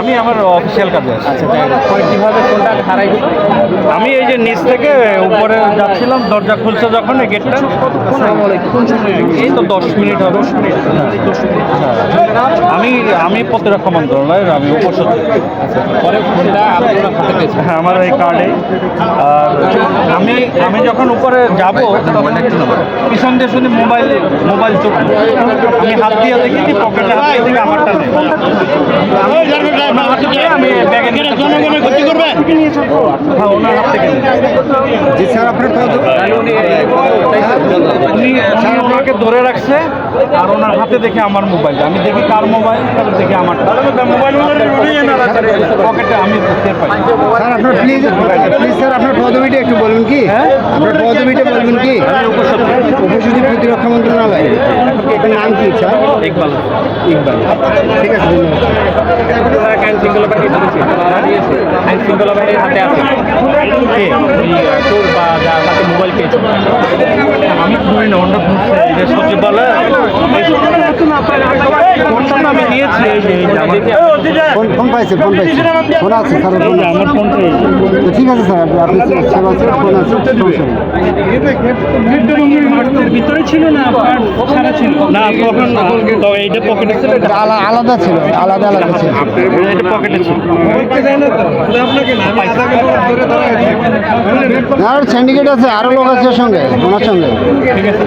আমি আমার অফিসিয়াল কাজে আছি আচ্ছা কীভাবে হারাই আমি এই যে নিচ থেকে উপরে যাচ্ছিলাম দরজা খুলছে যখন এই গেটটা। এই তো দশ মিনিট হবে। দশ মিনিট। আমি আমি প্রতিরক্ষা মন্ত্রণালয়ের আমি উপসচিব পেয়েছেন? হ্যাঁ আমার এই কার্ডে। আর আমি আমি যখন উপরে যাব পিছন দিয়ে শুনি মোবাইল মোবাইল চোখ। আমি হাত দিয়ে দেখি কি পকেটে হাত দিয়ে দেখি আমারটা নেই। আমি জনগণের ক্ষতি করবে হ্যাঁ ওনার হাত থেকে জি স্যার আপনার ওনাকে ধরে রাখছে আর ওনার হাতে দেখে আমার মোবাইল। আমি দেখি কার মোবাইল তারপর দেখি আমার মোবাইল পকেটে আমি স্যার আপনার প্লিজ প্লিজ স্যার আপনার পদবিটা একটু বলুন কি? হ্যাঁ? আপনার পদবিটা বলবেন কি? উপসচিব প্রতিরক্ষা মন্ত্রণালয়। আপনার নাম কি স্যার? ইকবাল। ইকবাল। ঠিক আছে ধন্যবাদ। আইন শৃঙ্খলা বাহিনী ধরেছে আইন শৃঙ্খলা বাহিনীর হাতে আছে মোবাইল পেয়েছে আমি ধরি না অন্য ফোনটা তো আমি নিয়েছি এই যে এই যে আমার- ফোন ফোন পাইছে ফোন পাইছে। ফোন আছে স্যার ফোন আমার ফোনটা তো ঠিক আছে স্যার আপনি সেবা আছে ফোন আছে। ভিতরে ছিল না সারা ছিল? না তখন তো এইটা পকেটে ছিল। আলাদা ছিল আলাদা আলাদা ছিল। এটা পকেটে ছিল। আর সিন্ডিকেট আছে আরও লোক আছে সঙ্গে ওনার সঙ্গে। ঠিক আছে